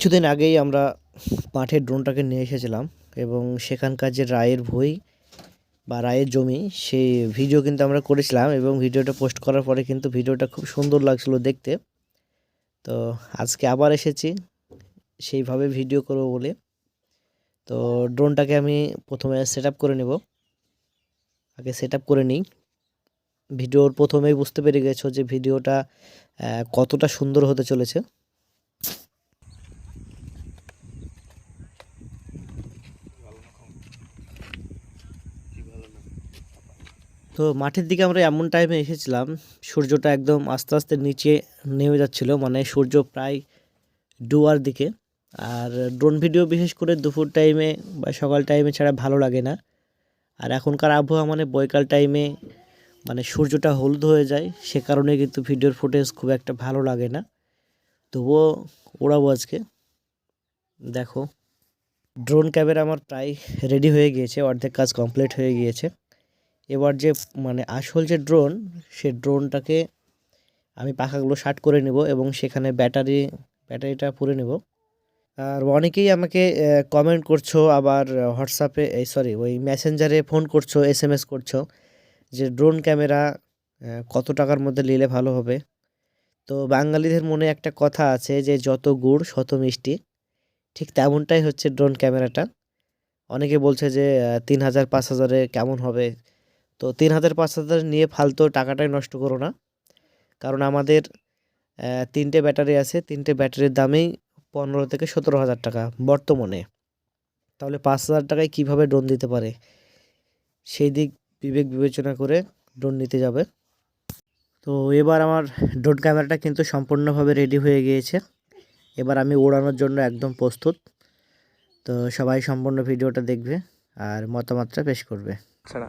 কিছুদিন আগেই আমরা মাঠে ড্রোনটাকে নিয়ে এসেছিলাম এবং সেখানকার যে রায়ের ভই বা রায়ের জমি, সেই ভিডিও কিন্তু আমরা করেছিলাম এবং ভিডিওটা পোস্ট করার পরে কিন্তু ভিডিওটা খুব সুন্দর লাগছিল দেখতে। তো আজকে আবার এসেছি, সেইভাবে ভিডিও করব বলে। তো ড্রোনটাকে আমি প্রথমে সেট করে নেব। আগে সেট করে নিই। ভিডিওর প্রথমেই বুঝতে পেরে গেছো যে ভিডিওটা কতটা সুন্দর হতে চলেছে। তো মাঠের দিকে আমরা এমন টাইমে এসেছিলাম, সূর্যটা একদম আস্তে আস্তে নিচে নেমে যাচ্ছিল মানে সূর্য প্রায় ডুয়ার দিকে। আর ড্রোন ভিডিও বিশেষ করে দুপুর টাইমে বা সকাল টাইমে ছাড়া ভালো লাগে না। আর এখনকার আবহাওয়া মানে বৈকাল টাইমে মানে সূর্যটা হলুদ হয়ে যায়, সে কারণে কিন্তু ভিডিওর ফুটেজ খুব একটা ভালো লাগে না। তবুও ওড়াবো আজকে। দেখো ড্রোন ক্যামেরা আমার প্রায় রেডি হয়ে গিয়েছে, অর্ধেক কাজ কমপ্লিট হয়ে গিয়েছে। এবার যে মানে আসল যে ড্রোন সে ড্রোনটাকে আমি পাখাগুলো শার্ট করে নেব এবং সেখানে ব্যাটারি ব্যাটারিটা পুরে নেব। আর অনেকেই আমাকে কমেন্ট করছ, আবার হোয়াটসঅ্যাপে এই সরি ওই মেসেঞ্জারে ফোন করছ এস এম এস করছ যে ড্রোন ক্যামেরা কত টাকার মধ্যে নিলে ভালো হবে? তো বাঙালিদের মনে একটা কথা আছে যে যত গুড়, শত মিষ্টি। ঠিক তেমনটাই হচ্ছে ড্রোন ক্যামেরাটা অনেকে বলছে যে তিন হাজার, পাঁচ হাজারে কেমন হবে? তো তিন হাজার পাঁচ হাজার নিয়ে ফালতু টাকাটাই নষ্ট করো না। কারণ আমাদের তিনটে ব্যাটারি আছে, তিনটে ব্যাটারির দামেই পনেরো থেকে সতেরো হাজার টাকা বর্তমানে। তাহলে পাঁচ হাজার টাকায় কীভাবে ড্রোন দিতে পারে? সেই দিক বিবেক বিবেচনা করে ড্রোন নিতে যাবে। তো এবার আমার ড্রোন ক্যামেরাটা কিন্তু সম্পূর্ণভাবে রেডি হয়ে গিয়েছে। এবার আমি ওড়ানোর জন্য একদম প্রস্তুত। তো সবাই সম্পূর্ণ ভিডিওটা দেখবে আর মতামতটা পেশ করবে। ছাড়া।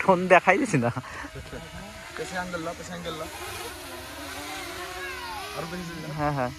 ড্রোন দেখাই দিছি না। হ্যাঁ হ্যাঁ।